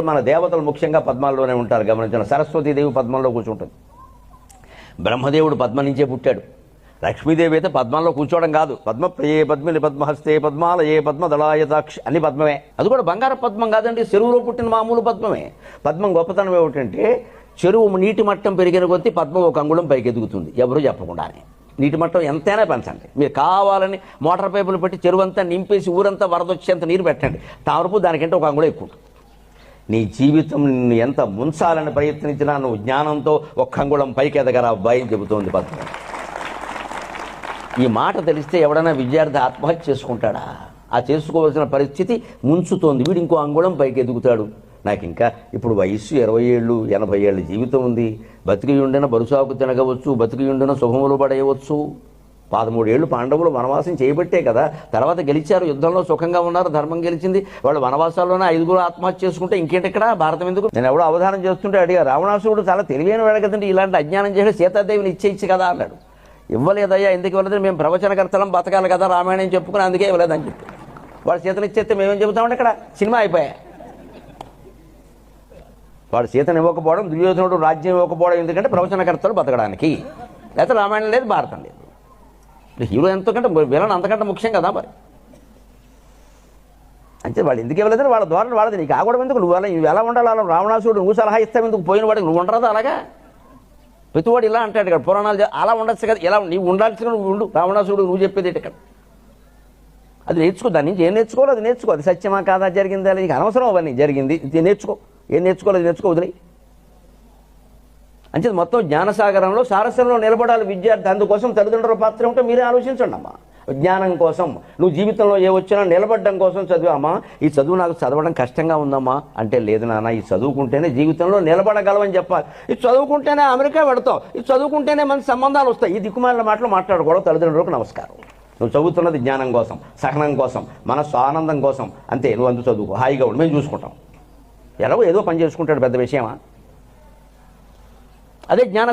మన దేవతలు ముఖ్యంగా పద్మాల్లోనే ఉంటారు. గమనించిన సరస్వతీదేవి పద్మంలో కూర్చుంటుంది. బ్రహ్మదేవుడు పద్మ నుంచే పుట్టాడు. లక్ష్మీదేవి అయితే పద్మంలో కూర్చోవడం కాదు. పద్మ ఏ పద్మిని పద్మహస్తే పద్మాల ఏ పద్మదళాయతాక్ష అన్ని పద్మమే. అది కూడా బంగారు పద్మం కాదండి చెరువులో పుట్టిన మామూలు పద్మమే. పద్మం గొప్పతనం ఏమిటంటే చెరువు నీటి మట్టం పెరిగిన కొద్దీ పద్మం ఒక అంగుళం పైకి ఎదుగుతుంది ఎవరు చెప్పకుండానే. నీటి మట్టం ఎంతైనా పెంచండి. మీరు కావాలని మోటార్ పైపులు పెట్టి చెరువు అంతా నింపేసి ఊరంతా వరదొచ్చేంత నీరు పెట్టండి. తామరపు దానికంటే ఒక అంగుళం ఎక్కువ ఉంటుంది. నీ జీవితం నిన్ను ఎంత ముంచాలని ప్రయత్నించినా నువ్వు జ్ఞానంతో ఒక్క అంగుళం పైకి ఎదగరా అబ్బాయి అని చెబుతోంది పద్మ. ఈ మాట తెలిస్తే ఎవడైనా విద్యార్థి ఆత్మహత్య చేసుకుంటాడా? ఆ చేసుకోవాల్సిన పరిస్థితి ముంచుతోంది. వీడు ఇంకో అంగుళం పైకి ఎదుగుతాడు. నాకు ఇంకా ఇప్పుడు వయస్సు ఇరవై ఏళ్ళు ఎనభై ఏళ్ళ జీవితం ఉంది. బతికి ఉండిన బరుసాకు తినగవచ్చు బతికి ఉండిన శుభములు పడేయవచ్చు. పదమూడేళ్ళు పాండవులు వనవాసం చేయబట్టే కదా. తర్వాత గెలిచారు యుద్ధంలో సుఖంగా ఉన్నారు ధర్మం గెలిచింది. వాళ్ళు వనవాసాల్లోనే ఐదుగురు ఆత్మహత్య చేసుకుంటే ఇంకేంటి ఇక్కడ భారతం ఎందుకు? నేను ఎవడో అవధానం చేస్తుంటే అడిగా రావణాసుడు చాలా తెలివైన వాడు కదండి. ఇలాంటి అజ్ఞానం చేసి సీతాదేవిని ఇచ్చేయచ్చు కదా అన్నాడు. ఇవ్వలేదయ్యా ఎందుకు ఇవ్వలేదు మేము ప్రవచనకర్తలం బతకాలి కదా రామాయణం చెప్పుకుని అందుకే ఇవ్వలేదని చెప్పి. వాడు సీతను ఇచ్చేస్తే మేమేం చెబుతామంటే ఇక్కడ? సినిమా అయిపోయా వాడు సీతను ఇవ్వకపోవడం దుర్యోధనుడు రాజ్యం ఇవ్వకపోవడం ఎందుకంటే ప్రవచనకర్తలు బతకడానికి. లేకపోతే రామాయణం లేదు భారతం లేదు. హీరో ఎంతకంటే విలన్ అంతకంటే ముఖ్యం కదా మరి. అంటే వాళ్ళు ఎందుకు ఇవ్వలేదని వాళ్ళ ద్వారా వాళ్ళది. నీకు ఆగడం ఎందుకు? నువ్వు అలా నువ్వు ఎలా ఉండాలి? అలా రావణాసుడు నువ్వు సలహా ఇస్తావు ఎందుకు? పోయిన వాడికి నువ్వు ఉండరాదు అలాగా? ప్రతివాడు ఇలా అంటాడు ఇక్కడ. పురాణాలు అలా ఉండొచ్చు కదా. ఇలా నీవు ఉండాల్సిన నువ్వు ఉండు. రావణాసుడు నువ్వు చెప్పేది ఇక్కడ? అది నేర్చుకో. దాని నుంచి ఏం నేర్చుకోవాలి అది నేర్చుకో. అది సత్యమా కాదా? జరిగిందా? నీకు అనవసరం అవన్నీ. జరిగింది. ఇది నేర్చుకో. ఏం నేర్చుకోలేదు నేర్చుకో. వదిలే అంటే మొత్తం జ్ఞానసాగరంలో సారస్యంలో నిలబడాలి విద్యార్థి. అందుకోసం తల్లిదండ్రుల పాత్ర ఉంటే మీరే ఆలోచించండి అమ్మా. జ్ఞానం కోసం. నువ్వు జీవితంలో ఏ వచ్చినా నిలబడడం కోసం చదివామా ఈ చదువు నాకు చదవడం కష్టంగా ఉందమ్మా. అంటే లేదు నాన్న ఈ చదువుకుంటేనే జీవితంలో నిలబడగలవని చెప్పాలి. ఇది చదువుకుంటేనే అమెరికా పెడతావు ఇది చదువుకుంటేనే మంచి సంబంధాలు వస్తాయి. ఈ దిక్కుమాలిన మాటలు మాట్లాడకూడదు తల్లిదండ్రులకు నమస్కారం. నువ్వు చదువుతున్నది జ్ఞానం కోసం సహనం కోసం మనస్సు ఆనందం కోసం. అంతే నువ్వు అందు చదువుకో. హాయిగా ఉండి. మేము చూసుకుంటాం. ఎలాగో ఏదో పని చేసుకుంటాడు పెద్ద విషయమా? అదే జ్ఞాన